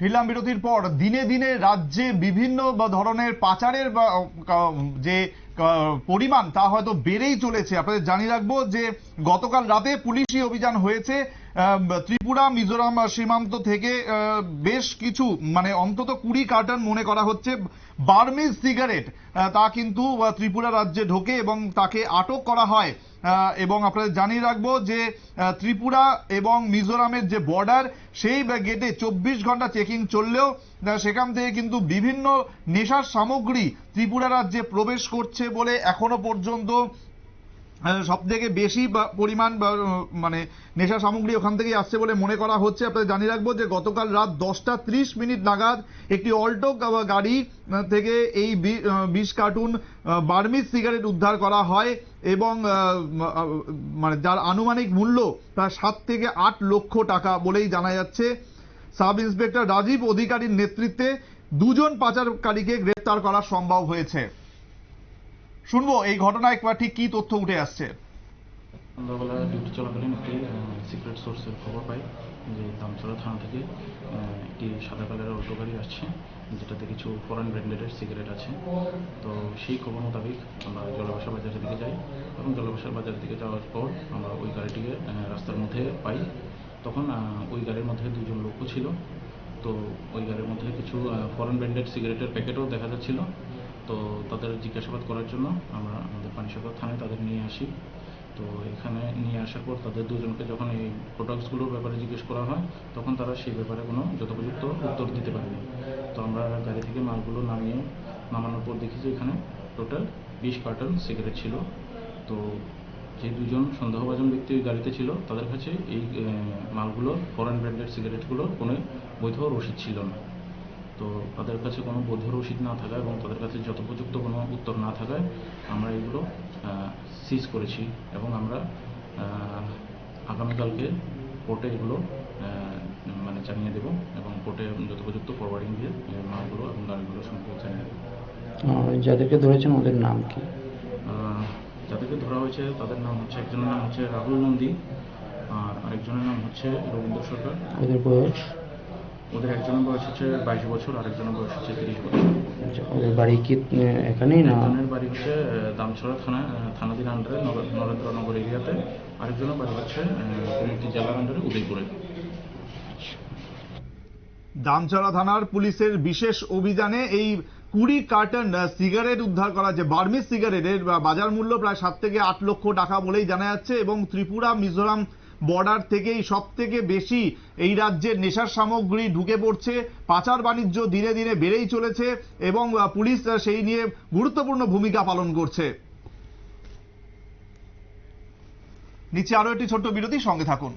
ফিরলাম বিরতির পর দিনে দিনে রাজ্যে বিভিন্ন ধরনের পাচারের যে পরিমাণ তা হয়তো বেড়েই চলেছে। আপনাদের জানিয়ে রাখব যে গতকাল রাতে পুলিশি অভিযান হয়েছে। ত্রিপুরা, মিজোরাম সীমান্ত থেকে বেশ কিছু মানে অন্তত কুড়ি কার্টন মনে করা হচ্ছে, বার্মিজ সিগারেট তা কিন্তু ত্রিপুরা রাজ্যে ঢোকে এবং তাকে আটক করা হয়। এবং আপনাদের জানিয়ে রাখব যে ত্রিপুরা এবং মিজোরামের যে বর্ডার সেই গেটে চব্বিশ ঘণ্টা চেকিং চললেও সেখান থেকে কিন্তু বিভিন্ন নেশার সামগ্রী ত্রিপুরা রাজ্যে প্রবেশ করছে বলে এখনও পর্যন্ত সব থেকে বেশি পরিমাণ মানে নেশা সামগ্রী ওখান থেকেই আসছে বলে মনে করা হচ্ছে। আপনাদের জানিয়ে রাখব যে গতকাল রাত দশটা ত্রিশ মিনিট নাগাদ একটি অল্টো গাড়ি থেকে এই বিশ কার্টুন বার্মিজ সিগারেট উদ্ধার করা হয় এবং মানে যার আনুমানিক মূল্য প্রায় সাত থেকে আট লক্ষ টাকা বলেই জানা যাচ্ছে। সাব ইন্সপেক্টর রাজীব অধিকারীর নেতৃত্বে দুজন পাচারকারীকে গ্রেপ্তার করা সম্ভব হয়েছে। শুনব এই ঘটনায় একবার ঠিক কি তথ্য উঠে আসছে। সন্ধ্যাবেলা ডিউটি চলাকালীন একটি সিক্রেট সোর্সের খবর পাই যে দামচড়া থানা থেকে একটি সাদা কালারের অটো গাড়ি আসছে, যেটাতে কিছু ফরেন ব্র্যান্ডেডের সিগারেট আছে। তো সেই খবর মোতাবেক আমরা জলবাসা বাজারের দিকে যাই এবং জলবাসা বাজারের দিকে যাওয়ার পর আমরা ওই গাড়িটিকে রাস্তার মধ্যে পাই। তখন ওই গাড়ির মধ্যে দুজন লোকও ছিল। তো ওই গাড়ির মধ্যে কিছু ফরেন ব্র্যান্ডেড সিগারেটের প্যাকেটও দেখা যাচ্ছিল। তো তাদের জিজ্ঞাসাবাদ করার জন্য আমরা আমাদের পানিসাগর থানায় তাদের নিয়ে আসি। তো এখানে নিয়ে আসার পর তাদের দুজনকে যখন এই প্রোডাক্টসগুলোর ব্যাপারে জিজ্ঞেস করা হয় তখন তারা সেই ব্যাপারে কোনো যথোপযুক্ত উত্তর দিতে পারেনি। তো আমরা গাড়ি থেকে মালগুলো নামিয়ে নামানোর পর দেখি যে এখানে টোটাল বিশ কার্টন সিগারেট ছিল। তো যে দুজন সন্দেহভাজন ব্যক্তি ওই গাড়িতে ছিল তাদের কাছে এই আহ, মালগুলো ফরেন ব্র্যান্ডেড সিগারেটগুলোর কোনো বৈধ রসিদ ছিল না। তো তাদের কাছে কোনো বৈধ রসিদ না থাকা এবং তাদের কাছে যথোপযুক্ত কোনো উত্তর না থাকায় আমরা এগুলো সিজ করেছি এবং আমরা আগামীকালকে কোর্টে এগুলো মানে জানিয়ে দেব এবং কোর্টে যথোপযুক্ত ফরওয়ার্ডিং দিয়ে মালগুলো এবং গাড়িগুলো সম্পর্কে জানিয়ে দেবো। যাদেরকে ধরেছেন ওদের নাম কি? যাদেরকে ধরা হয়েছে তাদের নাম হচ্ছে একজনের নাম হচ্ছে রাহুল নন্দী আর আরেকজনের নাম হচ্ছে রবীন্দ্র সরকার। ওদের বয়স? ওদের একজনের বয়স হচ্ছে বাইশ বছর আরেকজনের বয়স হচ্ছে তিরিশ বছর। আচ্ছা, ওদের বাড়ি কি এখানেই না? একজনের বাড়ি হচ্ছে দামছড়া থানা থানাধীন আন্ডারে নরেন্দ্রনগর এরিয়াতে। আরেকজনের বাড়ি হচ্ছে জেলার আন্ডারে উদয়পুরে। দামচড়া থানার পুলিশের বিশেষ অভিযানে এই কুড়ি কার্টন সিগারেট উদ্ধার করা যে বার্মিজ সিগারেটের বাজার মূল্য প্রায় সাত থেকে আট লক্ষ টাকা বলেই জানা যাচ্ছে এবং ত্রিপুরা মিজোরাম বর্ডার থেকেই সব থেকে বেশি এই রাজ্যের নেশার সামগ্রী ঢুকে পড়ছে। পাচার বাণিজ্য দিনে দিনে বেড়েই চলেছে এবং পুলিশ সেই নিয়ে গুরুত্বপূর্ণ ভূমিকা পালন করছে। নিচে আরও একটি ছোট্ট বিরতি, সঙ্গে থাকুন।